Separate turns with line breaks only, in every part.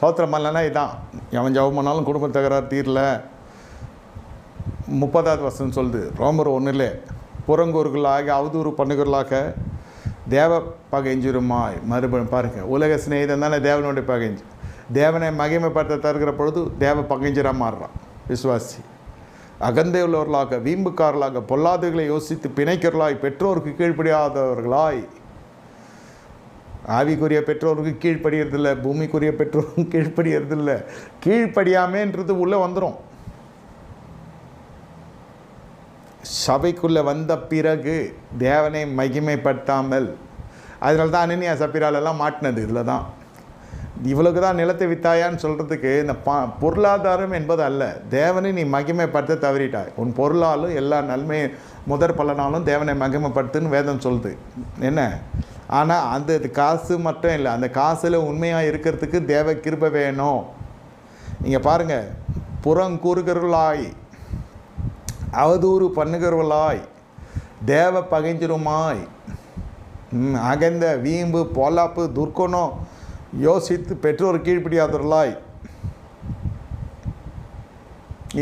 சோத்திரம் பண்ணலன்னா இதான். எவன் ஜவம் பண்ணாலும் குடும்ப தகராறு தீரல. முப்பதாவது வருஷம் சொல்லுது. ரோமர் ஒன்றில் புறங்கூறுகளாக அவதூறு பண்ணுகளாக தேவ பகைஞ்சிருமாய். மறுபடியும் பாருங்கள் உலக சிநேகிதம் தானே தேவனுடைய பகைஞ்சு தேவனை மகிமைப்படுத்த தருகிற பொழுது தேவ பகைஞ்சராக மாறுறான். விசுவாசி. அகந்தை உள்ளவர்களாக வீம்புக்காரர்களாக பொல்லாதவர்களை யோசித்து பிணைக்கிறவர்களாய் பெற்றோருக்கு கீழ்ப்படியாதவர்களாய். ஆவிக்குரிய பெற்றோருக்கு கீழ்ப்படியறதில்ல பூமிக்குரிய பெற்றோருக்கு கீழ்ப்படியறதில்ல. கீழ்ப்படியாமேன்றது உள்ளே வந்துடும் சபைக்குள்ளே வந்த பிறகு தேவனை மகிமைப்படுத்தாமல் அதனால தான் அனனியா சப்பிராலெல்லாம் மாட்டினது இதில் தான். இவளுக்கு தான் நிலத்தை வித்தாயான்னு சொல்கிறதுக்கு இந்த பா பொருளாதாரம் என்பது அல்ல. தேவனை நீ மகிமைப்படுத்த தவறிட்டாய். உன் பொருளாலும் எல்லா நன்மை முதற் பலனாலும் தேவனை மகிமைப்படுத்துன்னு வேதம் சொல்லுது. என்ன? ஆனால் அந்த காசு மட்டும் இல்லை அந்த காசில் உண்மையாக இருக்கிறதுக்கு தேவ கிருபை வேணும். நீங்கள் பாருங்கள் புறங்கூறுகிறவர்களாய் அவதூறு பண்ணுகிறவர்களாய் தேவ பகைஞ்சிருமாய் அகந்த வீம்பு பொல்லாப்பு துர்க்கணம் யோசித்து பெற்றோர் கீழ்ப்படியாதவர்களாய்.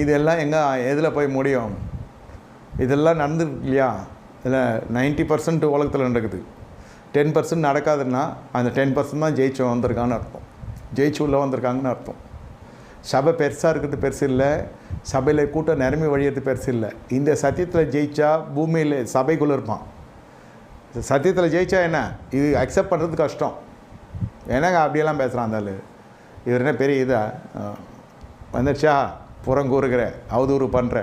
இதெல்லாம் எங்கே எதில் போய் முடியும்? இதெல்லாம் நடந்துருக்கு இல்லையா? இதில் நைன்ட்டி பர்சன்ட் உலகத்தில் நடக்குது. டென் பர்சன்ட் நடக்காதுன்னா அந்த டென் பர்சன்ட் தான் ஜெயிச்சு வந்திருக்கான்னு அர்த்தம். ஜெயிச்சு உள்ளே வந்திருக்காங்கன்னு அர்த்தம். சபை பெருசாக இருக்கிறது பெருசு இல்லை. சபையில் கூட்டம் நிரம்பி வழியிறது பெருசு இல்லை. இந்த சத்தியத்தில் ஜெயிச்சா பூமியில் சபைக்குள்ளே இருப்பான். சத்தியத்தில் ஜெயிச்சா என்ன? இது அக்செப்ட் பண்ணுறது கஷ்டம். என்னங்க அப்படியெல்லாம் பேசுகிறான் அந்த இவர் என்ன பெரிய இதா? வந்துடுச்சா புறங்கூறுகிற அவதூறு பண்ணுற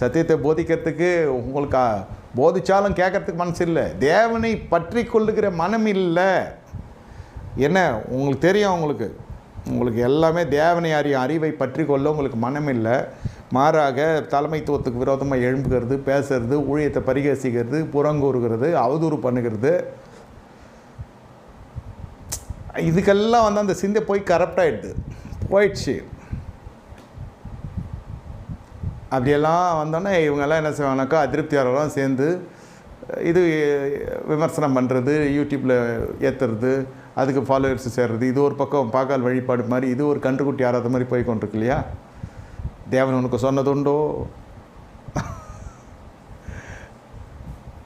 சத்தியத்தை போதிக்கிறதுக்கு உங்களுக்கு போதிச்சாலும் கேட்கறதுக்கு மனசு இல்லை தேவனை பற்றி கொள்ளுகிற மனம் இல்லை. என்ன? உங்களுக்கு தெரியும் உங்களுக்கு. உங்களுக்கு எல்லாமே தேவனை அறியும். அறிவை பற்றி கொள்ள உங்களுக்கு மனம் இல்லை. மாறாக தலைமைத்துவத்துக்கு விரோதமாக எழும்புகிறது பேசுறது ஊழியத்தை பரிகசிக்கிறது புறங்கூறுகிறது அவதூறு பண்ணுகிறது. இதுக்கெல்லாம் வந்து அந்த சிந்தை போய் கரப்ட் ஆகிடுது போயிடுச்சு. அப்படியெல்லாம் வந்தோன்னே இவங்கெல்லாம் என்ன செய்வாங்கனாக்கா அதிருப்தியாளர்லாம் சேர்ந்து இது விமர்சனம் பண்ணுறது யூடியூப்பில் ஏற்றுறது அதுக்கு ஃபாலோவர்ஸ் சேர்றது இது ஒரு பக்கம் பாக்கால் வழிபாடு மாதிரி இது ஒரு கன்றுக்குட்டி ஆறாத மாதிரி போய் கொண்டிருக்கு இல்லையா? தேவன் உனக்கு சொன்னதுண்டோ?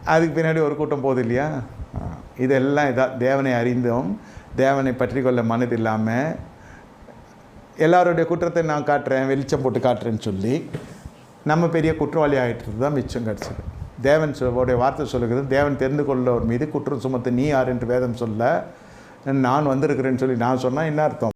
அதுக்கு பின்னாடி ஒரு கூட்டம் போகுது இல்லையா? இதெல்லாம் இதாக தேவனை அறிந்தும் தேவனை பற்றி கொள்ள மனது இல்லாமல் எல்லாருடைய குற்றத்தை நான் காட்டுறேன் வெளிச்சம் போட்டு காட்டுறேன்னு சொல்லி நம்ம பெரிய குற்றவாளி ஆகிட்டு தான் மிச்சம் கிடச்சிது. தேவன் சொ- உடைய வார்த்தை சொல்லுகிறது தேவன் தெரிந்து கொள்ளவர் மீது குற்றம் சுமத்து நீ யார்? என்று வேதம் சொல்ல நான் வந்திருக்கிறேன்னு சொல்லி நான் சொன்னால் என்ன அர்த்தம்?